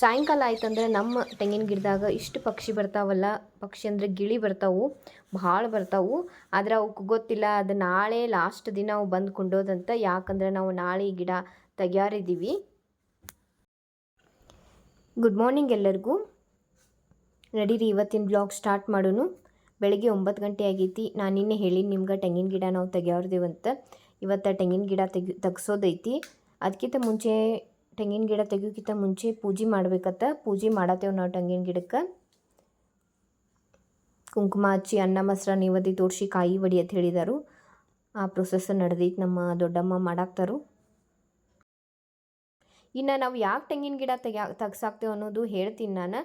ಸಾಯಂಕಾಲ ಆಯ್ತಂದ್ರೆ ನಮ್ಮ ತೆಂಗಿನ ಗಿಡದಾಗ ಇಷ್ಟು ಪಕ್ಷಿ ಬರ್ತಾವಲ್ಲ, ಪಕ್ಷಿ ಅಂದರೆ ಗಿಳಿ ಬರ್ತಾವು, ಭಾಳ ಬರ್ತಾವು. ಆದ್ರೆ ಅವಕ್ಕೆ ಗೊತ್ತಿಲ್ಲ, ಅದು ನಾಳೆ ಲಾಸ್ಟ್ ದಿನ ಅವು ಬಂದು ಕೊಂಡೋದಂತ, ಯಾಕಂದ್ರೆ ನಾವು ನಾಳೆ ಗಿಡ ತೆಗ್ಯಾರಿದ್ದೀವಿ. ಗುಡ್ ಮಾರ್ನಿಂಗ್ ಎಲ್ಲರಿಗೂ. ನಡೀರಿ, ಇವತ್ತಿನ ಬ್ಲಾಗ್ ಸ್ಟಾರ್ಟ್ ಮಾಡೋನು. ಬೆಳಗ್ಗೆ ಒಂಬತ್ತು ಗಂಟೆ ಆಗೈತಿ. ನಾನು ನಿನ್ನೆ ಹೇಳಿ ನಿಮ್ಗೆ ತೆಂಗಿನ ಗಿಡ ನಾವು ತೆಗಿಯೋರ್ದೇವಂತ ಇವತ್ತು ತೆಂಗಿನ ಗಿಡ ತೆಗಿ, ತೆಗ್ಸೋದೈತಿ. ಅದಕ್ಕಿಂತ ಮುಂಚೆ ತೆಂಗಿನ ಗಿಡ ತೆಗಿಯೋಕ್ಕಿಂತ ಮುಂಚೆ ಪೂಜೆ ಮಾಡ್ಬೇಕತ್ತ. ಪೂಜೆ ಮಾಡತ್ತೇವೆ ನಾವು ತೆಂಗಿನ ಗಿಡಕ್ಕೆ. ಕುಂಕುಮ ಹಚ್ಚಿ ಅನ್ನ, ಮೊಸರ ನೀವದಿ ತೋರಿಸಿ ಕಾಯಿ ವಡಿ ಅಂತ ಹೇಳಿದರು. ಆ ಪ್ರೊಸೆಸ್ ನಡೆದೈತಿ ನಮ್ಮ ದೊಡ್ಡಮ್ಮ ಮಾಡಾಕ್ತಾರು. ಇನ್ನು ನಾವು ಯಾಕೆ ತೆಂಗಿನ ಗಿಡ ತೆಗ್ಯಾ ತೆಗ್ಸಾಕ್ತೇವೆ ಅನ್ನೋದು ಹೇಳ್ತೀನಿ ನಾನು.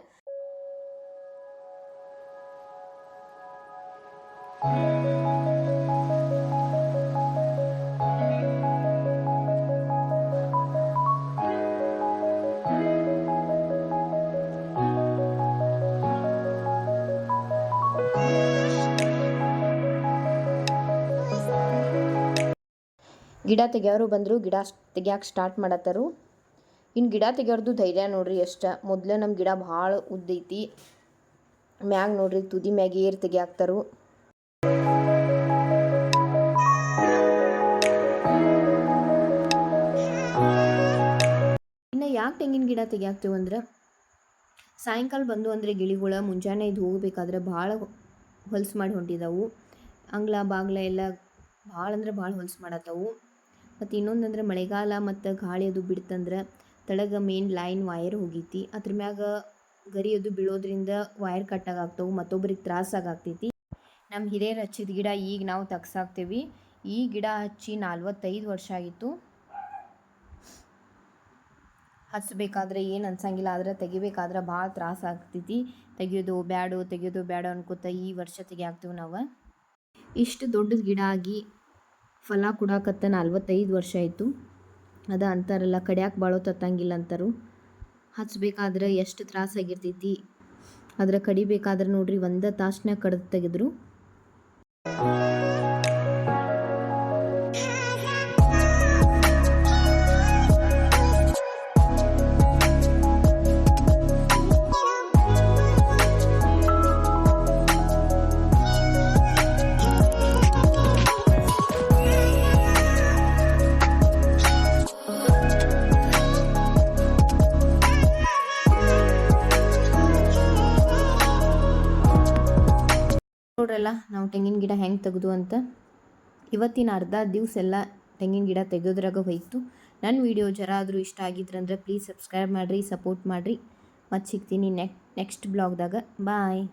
ಗಿಡ ತೆಗಿಯೋರು ಬಂದರು, ಗಿಡ ತೆಗಿಯೋಕೆ ಸ್ಟಾರ್ಟ್ ಮಾಡತ್ತರು. ಇನ್ನು ಗಿಡ ತೆಗಿಯೋರ್ದು ಧೈರ್ಯ ನೋಡ್ರಿ ಎಷ್ಟು ಮೊದಲೇ ನಮ್ಮ ಗಿಡ ಭಾಳ ಉದ್ದೈತಿ. ಮ್ಯಾಗ ನೋಡ್ರಿ ತುದಿ ಮ್ಯಾಗ ಏರ್ ತೆಗಿಯಾಕ್ತಾರು. ಇನ್ನು ಯಾಕೆ ತೆಂಗಿನ ಗಿಡ ತೆಗಿಯಾಕ್ತೇವೆ ಅಂದ್ರೆ, ಸಾಯಂಕಾಲ ಬಂದು ಅಂದರೆ ಗಿಳಿಗಳ ಮುಂಜಾನೆ ಇದು ಹೋಗಬೇಕಾದ್ರೆ ಭಾಳ ಹೊಲ್ಸು ಮಾಡಿ ಹೊಂಟಿದಾವು. ಅಂಗ್ಲ ಬಾಗ್ಲ ಎಲ್ಲ ಭಾಳ ಅಂದ್ರೆ ಭಾಳ ಹೊಲ್ಸು ಮಾಡತ್ತವು. ಮತ್ತು ಇನ್ನೊಂದಂದ್ರೆ ಮಳೆಗಾಲ ಮತ್ತು ಗಾಳಿ ಅದು ಬಿಡ್ತಂದ್ರೆ ತಳಗ ಮೇನ್ ಲೈನ್ ವೈರ್ ಹೋಗೈತಿ. ಅದ್ರ ಮ್ಯಾಗ ಗರಿ ಅದು ಬೀಳೋದ್ರಿಂದ ವೈರ್ ಮತ್ತೊಬ್ಬರಿಗೆ ಮತ್ತೊಬ್ರಿಗೆ ತ್ರಾಸಾಗ್ತೈತಿ ನಮ್ಮ ಹಿರಿಯರು ಹಚ್ಚಿದ ಗಿಡ ಈಗ ನಾವು ತಗ್ಸಾಕ್ತೇವಿ. ಈ ಗಿಡ ಹಚ್ಚಿ ನಲ್ವತ್ತೈದು ವರ್ಷ ಆಗಿತ್ತು. ಹಚ್ಚಬೇಕಾದ್ರೆ ಏನು ಅನ್ಸಂಗಿಲ್ಲ, ಆದ್ರೆ ತೆಗಿಬೇಕಾದ್ರೆ ಭಾಳ ತ್ರಾಸ ಆಗ್ತೈತಿ. ತೆಗಿಯೋದು ಬ್ಯಾಡು ತೆಗಿಯೋದು ಬ್ಯಾಡು ಅನ್ಕೋತ ಈ ವರ್ಷ ತೆಗಿಯಾಕ್ತೇವೆ ನಾವು. ಇಷ್ಟು ದೊಡ್ಡದು ಗಿಡ ಆಗಿ ಫಲ ಕೊಡಾಕತ್ತ ನಲ್ವತ್ತೈದು ವರ್ಷ ಆಯಿತು. ಅದ ಅಂತಾರಲ್ಲ, ಕಡ್ಯಾಕ ಬಾಳೋ ತತ್ತಂಗಿಲ್ಲ ಅಂತಾರು ಹಚ್ಬೇಕಾದ್ರೆ ಎಷ್ಟು ತ್ರಾಸಾಗಿರ್ತೈತಿ ಅದರ ಕಡಿಬೇಕಾದ್ರೆ ನೋಡ್ರಿ, ಒಂದ ತಾಸ್ನ್ಯಾಗ ಕಡ್ದು ತೆಗೆದ್ರು. ನೋಡ್ರಲ್ಲ, ನಾವು ತೆಂಗಿನ ಗಿಡ ಹೆಂಗೆ ತೆಗೆದು ಅಂತ. ಇವತ್ತಿನ ಅರ್ಧ ದಿವಸ ಎಲ್ಲ ತೆಂಗಿನ ಗಿಡ ತೆಗೆಯೋದ್ರಾಗ ಹೋಯಿತು. ನನ್ನ ವೀಡಿಯೋ ಜರ ಆದರೂ ಇಷ್ಟ ಆಗಿದ್ರಂದ್ರೆ ಪ್ಲೀಸ್ ಸಬ್ಸ್ಕ್ರೈಬ್ ಮಾಡಿರಿ ಸಪೋರ್ಟ್ ಮಾಡಿರಿ. ಮತ್ತು ಸಿಗ್ತೀನಿ ನೆಕ್ ನೆಕ್ಸ್ಟ್ ಬ್ಲಾಗ್ದಾಗ ಬಾಯ್